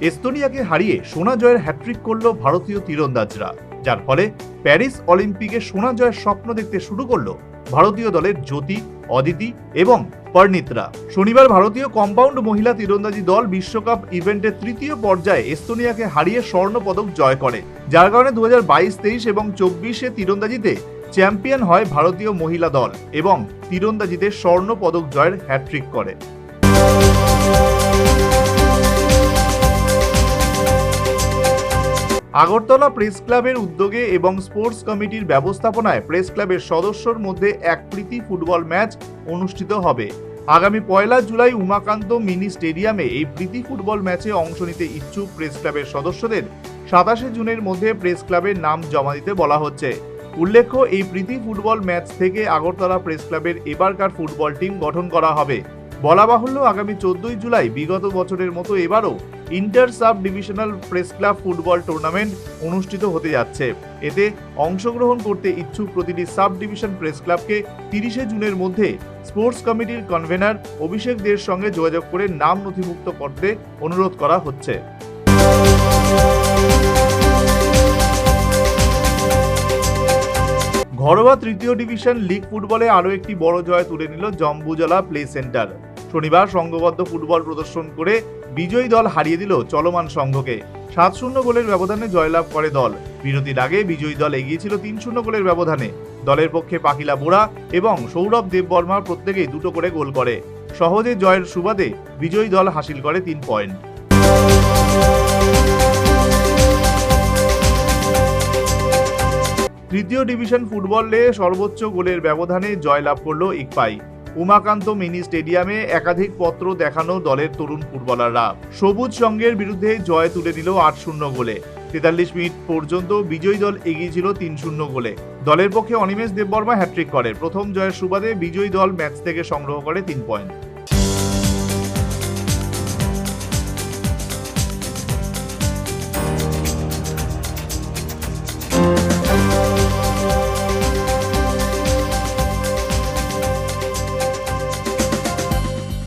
এস্তোনিয়াকে হারিয়ে সোনা জয়ের হ্যাট্রিক করল ভারতীয় তীরন্দাজরা। যার ফলে প্যারিস অলিম্পিকে সোনা জয়ের স্বপ্ন দেখতে শুরু করল ভারতীয় দলের জ্যোতি, অদিতি এবং পর্ণিতরা শনিবার ভারতীয় কম্পাউন্ড মহিলা তীরন্দাজি দল বিশ্বকাপ ইভেন্টের তৃতীয় পর্যায়ে এস্তোনিয়াকে হারিয়ে স্বর্ণ পদক জয় করে। যার কারণে দু হাজার বাইশ, তেইশ এবং চব্বিশে তীরন্দাজিতে চ্যাম্পিয়ন হয় ভারতীয় মহিলা দল এবং তীরন্দাজিতে স্বর্ণ পদক জয়ের হ্যাট্রিক করে। আগরতলা প্রেস ক্লাবের উদ্যোগে এবং স্পোর্টস কমিটির ব্যবস্থাপনায় প্রেস ক্লাবের সদস্যর মধ্যে এক প্রীতি ফুটবল ম্যাচ অনুষ্ঠিত হবে। আগামী পয়লা জুলাই উমাকান্ত মিনি স্টেডিয়ামে এই প্রীতি ফুটবল ম্যাচে অংশ নিতে ইচ্ছুক প্রেস ক্লাবের সদস্যদের সাতাশে জুনের মধ্যে প্রেস ক্লাবের নাম জমা দিতে বলা হচ্ছে। উল্লেখ্য, এই প্রীতি ফুটবল ম্যাচ থেকে আগরতলা প্রেস ক্লাবের এবারকার ফুটবল টিম গঠন করা হবে। বলা বাহুল্য, আগামী চোদ্দই জুলাই বিগত বছরের মতো এবারও inter sub divisional press club football tournament অনুষ্ঠিত হতে যাচ্ছে। এতে অংশগ্রহণ করতে ইচ্ছুক প্রতিটি সাব ডিভিশন প্রেস ক্লাবকে তিরিশে জুনের মধ্যে স্পোর্টস কমিটির কনভেনার অভিষেক দের সঙ্গে যোগাযোগ করে নাম নথিভুক্ত করতে অনুরোধ করা হচ্ছে। ঘরোয়া তৃতীয় ডিভিশন লিগ ফুটবলে আরও একটি বড় জয় তুলে নিল জম্বুজলা প্লে সেন্টার। শনিবার সংঘবদ্ধ ফুটবল প্রদর্শন করে বিজয়ী দল হারিয়ে দিল চলমান সংঘকে। সাত শূন্য গোলের ব্যবধানে জয়লাভ করে দল। বিরতির আগে বিজয়ী দল এগিয়েছিল তিন শূন্য গোলের ব্যবধানে। দলের পক্ষে পাকিলা বোরা এবং সৌরভ দেববর্মা প্রত্যেকেই দুটো করে গোল করে। সহজে জয়ের সুবাদে বিজয়ী দল হাসিল করে তিন পয়েন্ট। তৃতীয় ডিভিশন ফুটবলে সর্বোচ্চ গোলের ব্যবধানে জয়লাভ করল ইকপাই। উমাকান্ত মিনি স্টেডিয়ামে একাধিক পত্র দেখানো দলের তরুণ ফুটবলাররা। সবুজ সঙ্গের বিরুদ্ধে জয় তুলে নিল আট শূন্য গোলে। তেতাল্লিশ মিনিট পর্যন্ত বিজয়ী দল এগিয়ে ছিল তিন শূন্য গোলে। দলের পক্ষে অনিমেষ দেববর্মা হ্যাট্রিক করে প্রথম জয়ের সুবাদে বিজয়ী দল ম্যাচ থেকে সংগ্রহ করে তিন পয়েন্ট।